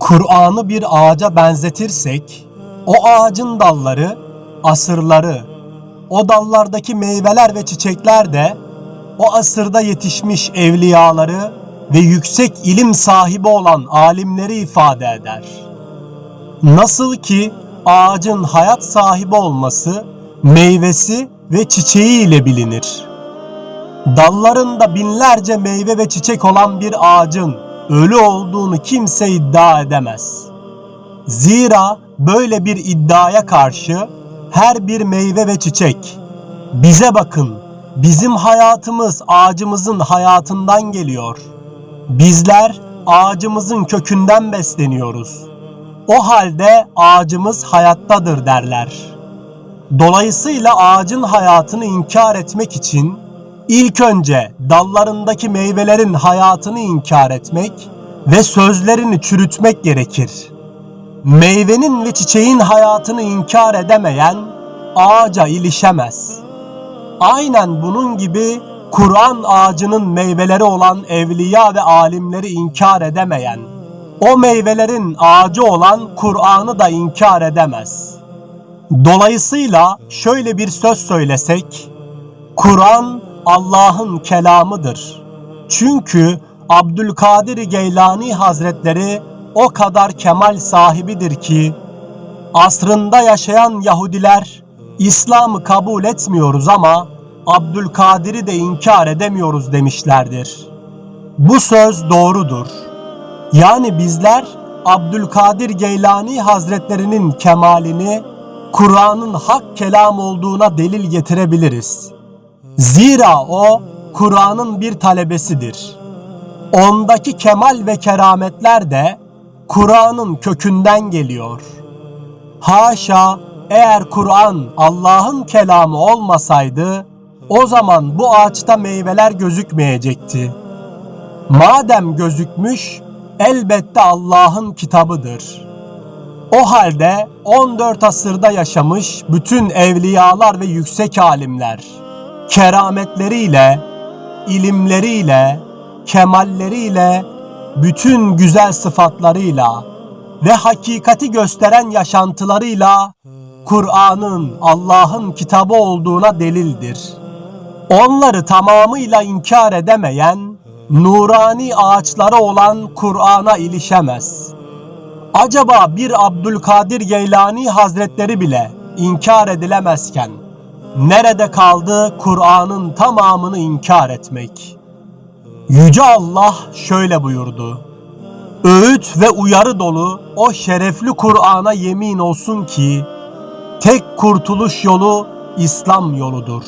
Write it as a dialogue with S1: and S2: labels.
S1: Kur'an'ı bir ağaca benzetirsek, o ağacın dalları, asırları, o dallardaki meyveler ve çiçekler de o asırda yetişmiş evliyaları ve yüksek ilim sahibi olan alimleri ifade eder. Nasıl ki ağacın hayat sahibi olması meyvesi ve çiçeği ile bilinir. Dallarında binlerce meyve ve çiçek olan bir ağacın ölü olduğunu kimse iddia edemez. Zira böyle bir iddiaya karşı her bir meyve ve çiçek bize bakın bizim hayatımız ağacımızın hayatından geliyor. Bizler ağacımızın kökünden besleniyoruz. O halde ağacımız hayattadır derler. Dolayısıyla ağacın hayatını inkar etmek için ilk önce dallarındaki meyvelerin hayatını inkar etmek ve sözlerini çürütmek gerekir. Meyvenin ve çiçeğin hayatını inkar edemeyen ağaca ilişemez. Aynen bunun gibi Kur'an ağacının meyveleri olan evliya ve alimleri inkar edemeyen, o meyvelerin ağacı olan Kur'an'ı da inkar edemez. Dolayısıyla şöyle bir söz söylesek, Kur'an Allah'ın kelamıdır. Çünkü Abdülkadir Geylani Hazretleri o kadar kemal sahibidir ki asrında yaşayan Yahudiler İslam'ı kabul etmiyoruz ama Abdülkadir'i de inkar edemiyoruz demişlerdir. Bu söz doğrudur. Yani bizler Abdülkadir Geylani Hazretlerinin kemalini Kur'an'ın hak kelam olduğuna delil getirebiliriz. Zira o Kur'an'ın bir talebesidir. Ondaki kemal ve kerametler de Kur'an'ın kökünden geliyor. Haşa eğer Kur'an Allah'ın kelamı olmasaydı o zaman bu ağaçta meyveler gözükmeyecekti. Madem gözükmüş elbette Allah'ın kitabıdır. O halde 14 asırda yaşamış bütün evliyalar ve yüksek alimler kerametleriyle, ilimleriyle, kemalleriyle, bütün güzel sıfatlarıyla ve hakikati gösteren yaşantılarıyla Kur'an'ın Allah'ın kitabı olduğuna delildir. Onları tamamıyla inkar edemeyen, nurani ağaçları olan Kur'an'a ilişemez. Acaba bir Abdülkadir Geylani Hazretleri bile inkar edilemezken, nerede kaldı Kur'an'ın tamamını inkar etmek? Yüce Allah şöyle buyurdu. Öğüt ve uyarı dolu o şerefli Kur'an'a yemin olsun ki tek kurtuluş yolu İslam yoludur.